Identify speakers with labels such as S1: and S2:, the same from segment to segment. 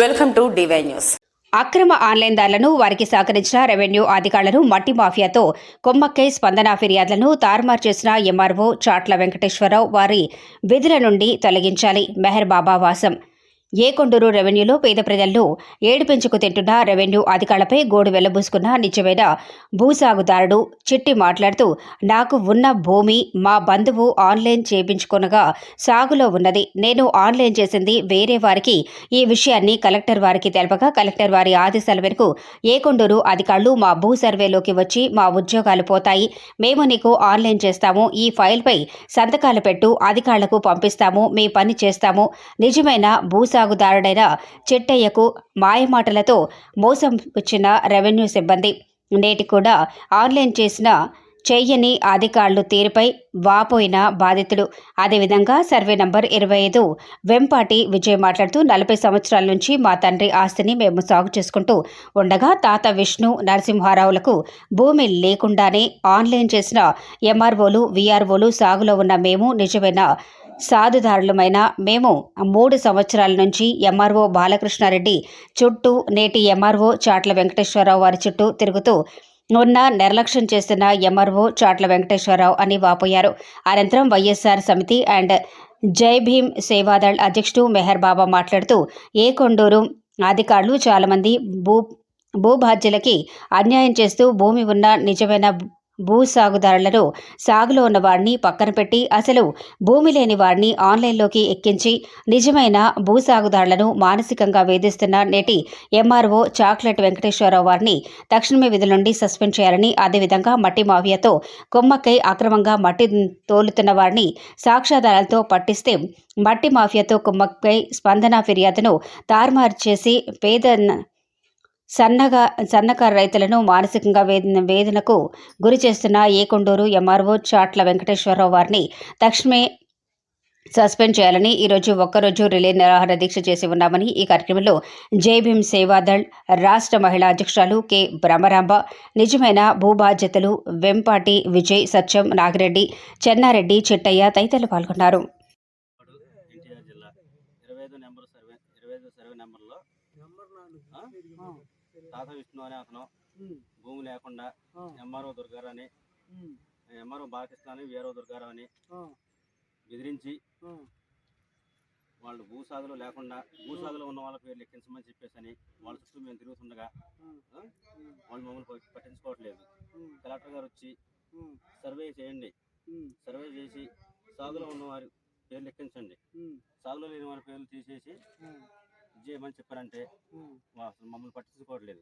S1: Welcome to DY news.
S2: అక్రమ online దారులను వారికి సహకరించిన రెవెన్యూ అధికారులను మట్టి మాఫియాతో కొమ్మక్కై స్పందన ఫిర్యాదులను తారుమారు చేసిన ఎంఆర్ఓ చాట్ల వెంకటేశ్వరరావు వారి విధుల నుండి తొలగించాలి. మెహర్ బాబా వాసం. ఏకొండూరు రెవెన్యూలో పేద ప్రజల్లో ఏడు పెంచుకు తింటున్న రెవెన్యూ అధికారులపై గోడు వెళ్ళబూసుకున్న నిజమైన భూసాగుదారుడు చిట్టి మాట్లాడుతూ నాకు ఉన్న భూమి మా బంధువు ఆన్లైన్ చేయించుకొనగా సాగులో ఉన్నది. నేను ఆన్లైన్ చేసింది వేరే వారికి. ఈ విషయాన్ని కలెక్టర్ వారికి తెలపగా కలెక్టర్ వారి ఆదేశాల మేరకు ఏకొండూరు అధికారులు మా భూ సర్వేలోకి వచ్చి మా ఉద్యోగాలు పోతాయి. మేము నీకు ఆన్లైన్ చేస్తాము. ఈ ఫైల్పై సంతకాలు పెట్టు అధికారులకు పంపిస్తాము. మీ పని చేస్తాము. నిజమైన సాగుదారుడైన చెట్టయ్యకు మాయమాటలతో మోసం వచ్చిన రెవెన్యూ సిబ్బంది. నేటి కూడా ఆన్లైన్ చేసిన చెయ్యని అధికారులు తీరుపై వాపోయిన బాధితుడు. అదేవిధంగా సర్వే నంబర్ ఇరవై ఐదు వెంపాటి విజయ్ మాట్లాడుతూ నలభై సంవత్సరాల నుంచి మా తండ్రి ఆస్తిని మేము సాగు చేసుకుంటూ ఉండగా తాత విష్ణు నరసింహారావులకు భూమి లేకుండానే ఆన్లైన్ చేసిన ఎంఆర్ఓలు వీఆర్ఓలు సాగులో ఉన్న మేము నిజమైన సాధుదారులమైన మేము మూడు సంవత్సరాల నుంచి ఎంఆర్ఓ బాలకృష్ణారెడ్డి చుట్టూ నేటి ఎంఆర్ఓ చాట్ల వెంకటేశ్వరరావు వారి చుట్టూ తిరుగుతూ ఉన్న నిర్లక్ష్యం చేస్తున్న ఎంఆర్ఓ చాట్ల వెంకటేశ్వరరావు అని వాపోయారు. అనంతరం వైఎస్ఆర్ సమితి అండ్ జై భీమ్ సేవాదళ్ అధ్యక్షుడు మెహర్ బాబా మాట్లాడుతూ ఏ కొండూరు అధికారులు చాలామంది భూ భూభాద్యులకి అన్యాయం చేస్తూ భూమి ఉన్న నిజమైన భూ సాగుదారులను సాగులో ఉన్న వారిని పక్కన పెట్టి అసలు భూమి లేని వారిని ఆన్లైన్లోకి ఎక్కించి నిజమైన భూ సాగుదారులను మానసికంగా వేధిస్తున్న నేటి ఎంఆర్ఓ చాక్లెట్ వెంకటేశ్వరరావు వారిని తక్షణమే విధుల నుండి సస్పెండ్ చేయాలని అదేవిధంగా మట్టి మాఫియాతో కొమ్మక్కై అక్రమంగా మట్టి తోలుతున్న వారిని సాక్ష్యాధారాలతో పట్టిస్తే మట్టి మాఫియాతో కుమ్మక్కై స్పందన ఫిర్యాదును తారుమారు చేసి పేద సన్నగా సన్నకారు రైతులను మానసికంగా వేదన వేదనకు గురి చేస్తున్న ఏకొండూరు ఎంఆర్ఓ చాట్ల వెంకటేశ్వరరావు వారిని తక్షణమే సస్పెండ్ చేయాలని ఈరోజు ఒక్కరోజు రిలే నిరాహార దీక్ష చేసి ఉన్నామని ఈ కార్యక్రమంలో జై భీమ్ సేవాదళ్ రాష్ట్ర మహిళా అధ్యక్షురాలు కె బ్రహ్మరాంబ నిజమైన భూబాధ్యతలు వెంపాటి విజయ్ సత్యం నాగిరెడ్డి చెన్నారెడ్డి చిట్టయ్య తదితరులు పాల్గొన్నారు.
S3: నెంబర్ సర్వే సర్వే నెంబర్లో? తాత విష్ణు అనే అతను. భూమి లేకుండా ఎంఆర్ఓ దుర్గారావు అని ఎంఆర్ఓ బాలకృష్ణ అని వీఆర్ఓ దుర్గారావు అని బెదిరించి వాళ్ళు భూసాదులు లేకుండా భూసాదులు ఉన్న వాళ్ళ పేరు లెక్కించమని చెప్పేసి అని వాళ్ళ చుట్టూ మేము తిరుగుతుండగా? వాళ్ళు మమ్మల్ని పట్టించుకోవట్లేదు. కలెక్టర్ గారు వచ్చి సర్వే చేయండి. సర్వే చేసి సాగులో ఉన్న వారి పేర్లు లెక్కించండి. సాగులో లేని వారి పేర్లు తీసేసి చేయమని చెప్పారంటే మమ్మల్ని పట్టించుకోవట్లేదు.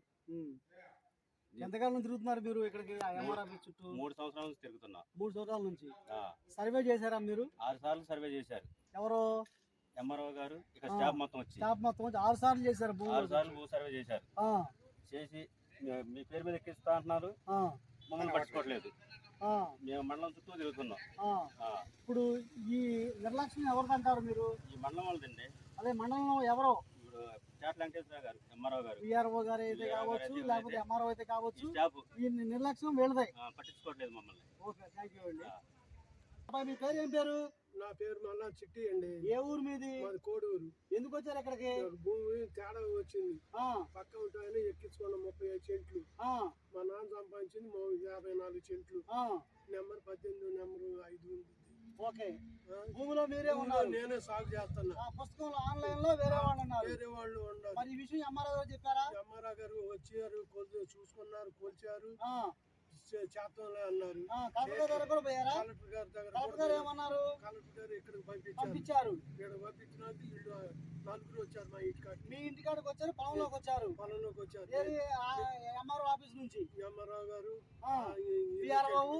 S4: ఎంతకాలం తిరుగుతున్నారు మీరు ఇక్కడికి? చుట్టూ?
S3: మూడు సంవత్సరాల నుంచి తిరుగుతున్నాం.
S4: మూడు సంవత్సరాల నుంచి? సర్వే చేశారా మీరు?
S3: ఆరు సార్లు సర్వే చేశారు.
S4: ఎవరు?
S3: ఎంఆర్ఓ గారు ఇక
S4: ఆ.
S3: స్టాఫ్ మొత్తం వచ్చి.
S4: స్టాఫ్ మొత్తం వచ్చి ఆరు సార్లు చేశారు
S3: ఆరు సార్లు భూ సర్వే చేశారు. చేసి మీ- పేరు మీద ఎక్కిస్తా అంటున్నారు. మమ్మల్ని పట్టించుకోవట్లేదు.
S4: ఆ,
S3: మేము మండలం చుట్టూ తిరుగుతున్నాం.
S4: ఇప్పుడు ఈ నిర్లక్ష్యం ఎవరిది అంటారు మీరు?
S3: ఈ మండలం వాళ్ళదండి.
S4: అదే మండలంలో ఎవరో?
S3: ఇప్పుడు వెంకటేశ్వర గారు ఎంఆర్ఓ గారు.
S4: విఆర్ఓ గారు అయితే కావచ్చు
S3: అయితే
S4: లేకపోతే. ఎంఆర్ఓ అయితే కావచ్చు ఈ నిర్లక్ష్యం వీళ్ళదే.
S3: ఆ, పట్టించుకోవట్లేదు మమ్మల్ని.
S4: ఓకే థ్యాంక్ యూ అండి.
S3: ఆ.
S4: అబ్బాయి మీ పేరు ఏం పేరు?
S5: నా పేరు మళ్ళా చిట్టి అండి.
S4: ఏ ఊరు మీది?
S5: కోడూరు.
S4: ఎందుకు వచ్చారు ఇక్కడికి
S5: భూమి తేడా వచ్చింది.
S4: ఆ,
S5: పక్క ఉంటాయని ఎక్కించుకున్న ముప్పై ఐదు చెంట్లు. మా నాన్న సంపాదించింది మో- యాభై నాలుగు చెంట్లు. నెంబర్ పద్దెనిమిది నెంబర్ ఐదు ఉంది.
S4: ఓకే? భూమిలో మీరే ఉన్నారు.
S5: నేనే సాగు చేస్తున్నా.
S4: ఆ పుస్తకంలో ఆన్లైన్లో వేరే వాళ్ళు ఉన్నారు.
S5: వేరే వాళ్ళు ఉండాలి
S4: మరి ఈ విషయం ఎంఆర్ఓ గారు చెప్పారా?
S5: ఎంఆర్ఆ గారు వచ్చారు కొలు చూసుకున్నారు కొలిచారు.
S4: కలెక్టర్ గారి దగ్గర కూడా పోయారా?
S5: కలెక్టర్ గారి
S4: ఏమన్నారు?
S5: కలెక్టర్ గారు ఇక్కడికి పంపించారు?
S4: పంపించారు.
S5: ఇక్కడ పంపించినాక వీళ్ళు నలుగురు వచ్చారు మా ఇంటికాడికి
S4: మీ ఇంటికాడికి వచ్చారు పొలంలోకి వచ్చారు?
S5: పొలంలోకి వచ్చారు.
S4: ఎంఆర్ఓ ఆఫీస్ నుంచి?
S5: ఎంఆర్ఆ గారు
S4: బాబు?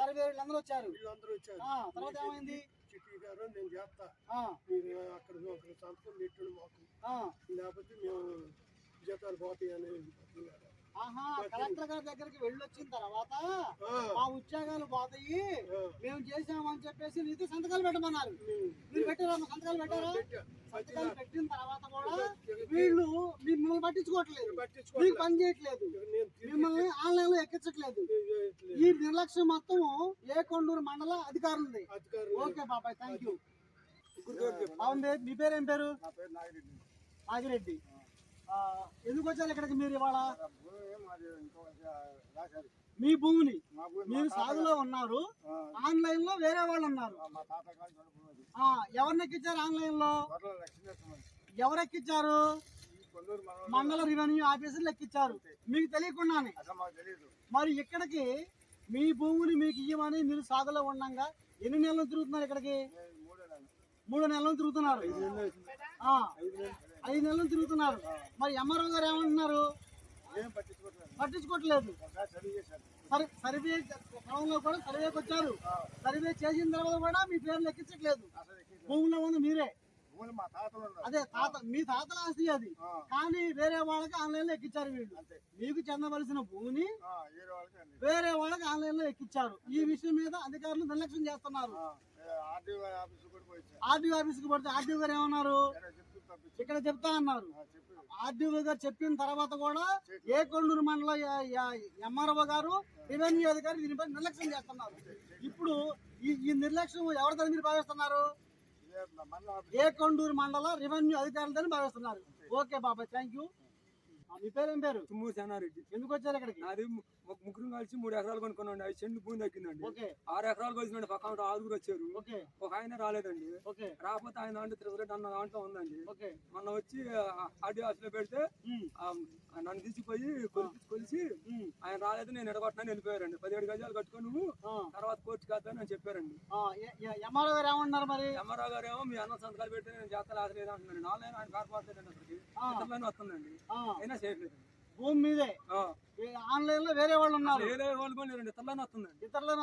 S4: సర్వేలు అందరూ వచ్చారు.
S5: వీళ్ళందరూ వచ్చారు.
S4: తర్వాత ఏమైంది?
S5: చిట్టి గారు నేను చేస్తా. మీరు అక్కడ ఒక సంతకం పెట్టండి మాకు. లేకపోతే మేము జీతాలు పోతాయి అని.
S4: ఆహా కలెక్టర్ గారి దగ్గరికి వెళ్ళొచ్చిన తర్వాత
S5: ఆ,
S4: మా ఉద్యోగాలు పోతాయి మేము చేసామని చెప్పేసి నీతో సంతకాలు పెట్టమన్నారు. మీరు పెట్టారా? సంతకాలు పెట్టారా?
S5: పెట్టా.
S4: సంతకాలు
S5: పట్టినా.
S4: తర్వాత కూడా వీళ్ళు మిమ్మల్ని పట్టించుకోవట్లేదు. మీకు. పని చేయట్లేదు. మిమ్మల్ని ఆన్లైన్లో ఎక్కించట్లేదు. ఈ నిర్లక్ష్యం మొత్తం ఏ కొండూరు మండల అధికారులది.
S5: అధికారులు
S4: ఓకే బాబాయ్ థ్యాంక్ యూ అవును మీ పేరు ఏం పేరు? ఆగిరెడ్డి ఆ, ఎందుకు వచ్చారు ఇక్కడికి మీరు ఇవాళ? మీ భూమిని? మీరు సాగులో ఉన్నారు. ఆన్లైన్లో వేరే వాళ్ళు ఉన్నారు. ఎవరిని ఎక్కించారు ఆన్లైన్లో ఎవరు ఎక్కించారు మండల రెవెన్యూ ఆఫీసర్లు ఎక్కించారు మీకు తెలియకుండానే. మరి ఇక్కడికి మీ భూమిని మీకు ఇవ్వమని మీరు సాగులో ఉండగా ఎన్ని నెలలు తిరుగుతున్నారు ఇక్కడికి? మూడు నెలలు తిరుగుతున్నారు. ఐదు నెలలు తిరుగుతున్నారు. మరి ఎంఆర్ఓ గారు ఏమంటున్నారు? పట్టించుకోవట్లేదు. సర్- సర్వే క్రమంలో కూడా సర్వేకి వచ్చారు. సర్వే చేసిన తర్వాత కూడా మీ పేరు లెక్కించట్లేదు. భూమిలో ఉంది మీరే. అదే తాత మీ తాతల ఆస్తి అది. కానీ వేరే వాళ్ళకి ఆన్లైన్లో ఎక్కించారు వీళ్ళు. మీకు చెందవలసిన భూమిని
S5: వేరే వాళ్ళకి
S4: ఆన్లైన్లో ఎక్కించారు. ఈ విషయం మీద అధికారులు నిర్లక్ష్యం చేస్తున్నారు.
S5: ఆర్డీఓ
S4: ఆఫీస్కి పడితే ఆర్డీఓ గారు ఏమన్నారు? ఇక్కడ చెప్తా అన్నారు. ఆర్డీఓ గారు చెప్పిన తర్వాత కూడా ఏ కొండూరు మండల ఎంఆర్ఓ గారు రెవెన్యూ అధికారి దీనిపై నిర్లక్ష్యం చేస్తున్నారు. ఇప్పుడు ఈ ఈ నిర్లక్ష్యం ఎవరిదని మీరు భావిస్తున్నారు? ఏ కొండూరు మండల రెవెన్యూ అధికారులని భావిస్తున్నారు. ఓకే బాబాయ్ థ్యాంక్ యూ మీ పేరేం పేరు?
S1: తుమ్మూరు
S4: ఎందుకు వచ్చారు ఇక్కడికి?
S1: ఒక ముగ్గురు కలిసి మూడు ఎకరాలు కొనుక్కున్నాండి ఐదు చెండు భూమి దక్కిందండి ఆరు ఎకరాలు కలిసిందండి పక్కన ఆరుగురు వచ్చారు. ఒక ఆయన రాలేదండి. రాకపోతే ఆయన దాంట్లో తిరుగురెడ్డి అన్న దాంట్లో ఉందండి. మొన్న వచ్చి ఆర్డీ ఆఫీస్లో పెడితే నన్ను తీసిపోయి కొలిసి ఆయన రాలేదు నేను ఎడగొట్టినా వెళ్ళిపోయారండి. పదిహేడు గజాలు కట్టుకొని నువ్వు తర్వాత కోర్టు కాదని అని చెప్పారండి.
S4: ఎంఆర్ఓ గారు ఏమన్నారు మరి?
S1: ఎంఆర్ఆ గారు ఏమో మీ అన్న సంతకాలు పెడితే నేను చేస్తా లేదు అంటున్నాను నాలుగు ఆయన
S4: ఆ.
S1: ఇతరులని వస్తుందండి. అయినా చేయట్లేదు
S4: భూమి మీదే. ఆన్లైన్లో వేరే వాళ్ళు ఉన్నారు.
S1: వేరే వాళ్ళు కూడా లేరండి. ఇతరులని వస్తుందండి.
S4: ఇతరులను